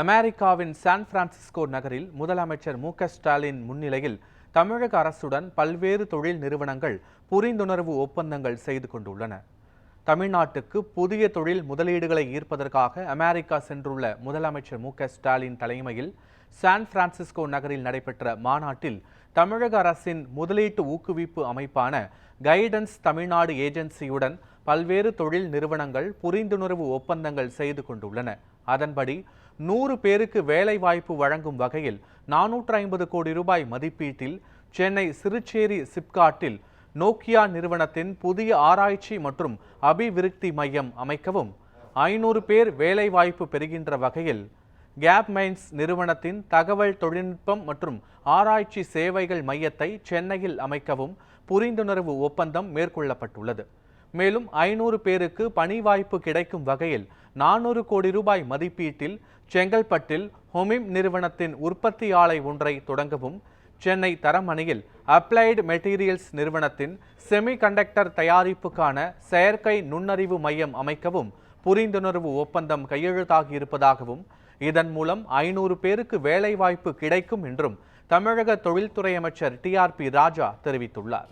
அமெரிக்காவின் San Francisco நகரில் முதலமைச்சர் மு ஸ்டாலின் முன்னிலையில் தமிழக அரசுடன் பல்வேறு தொழில் நிறுவனங்கள் புரிந்துணர்வு ஒப்பந்தங்கள் செய்து கொண்டுள்ளன. தமிழ்நாட்டுக்கு புதிய தொழில் முதலீடுகளை ஈர்ப்பதற்காக அமெரிக்கா சென்றுள்ள முதலமைச்சர் மு ஸ்டாலின் தலைமையில் சான் பிரான்சிஸ்கோ நகரில் நடைபெற்ற மாநாட்டில் தமிழக அரசின் முதலீட்டு ஊக்குவிப்பு அமைப்பான கைடன்ஸ் தமிழ்நாடு ஏஜென்சியுடன் பல்வேறு தொழில் நிறுவனங்கள் புரிந்துணர்வு ஒப்பந்தங்கள் செய்து கொண்டுள்ளன. அதன்படி நூறு பேருக்கு வேலைவாய்ப்பு வழங்கும் வகையில் நானூற்று ஐம்பது கோடி ரூபாய் மதிப்பீட்டில் சென்னை சிறுச்சேரி சிப்காட்டில் நோக்கியா நிறுவனத்தின் புதிய ஆராய்ச்சி மற்றும் அபிவிருத்தி மையம் அமைக்கவும் ஐநூறு பேர் வேலைவாய்ப்பு பெறுகின்ற வகையில் கேப் மைன்ஸ் நிறுவனத்தின் தகவல் தொழில்நுட்பம் மற்றும் ஆராய்ச்சி சேவைகள் மையத்தை சென்னையில் அமைக்கவும் புரிந்துணர்வு ஒப்பந்தம் மேற்கொள்ளப்பட்டுள்ளது. மேலும் ஐநூறு பேருக்கு பணி வாய்ப்பு கிடைக்கும் வகையில் நானூறு கோடி ரூபாய் மதிப்பீட்டில் செங்கல்பட்டில் ஹொமிம் நிறுவனத்தின் உற்பத்தி ஆலை ஒன்றை தொடங்கவும் சென்னை தரமணியில் அப்ளைடு மெட்டீரியல்ஸ் நிறுவனத்தின் செமி கண்டக்டர் தயாரிப்புக்கான செயற்கை நுண்ணறிவு மையம் அமைக்கவும் புரிந்துணர்வு ஒப்பந்தம் கையெழுத்தாகியிருப்பதாகவும் இதன் மூலம் ஐநூறு பேருக்கு வேலைவாய்ப்பு கிடைக்கும் என்றும் தமிழக தொழில்துறை அமைச்சர் டி ஆர் பி ராஜா தெரிவித்துள்ளார்.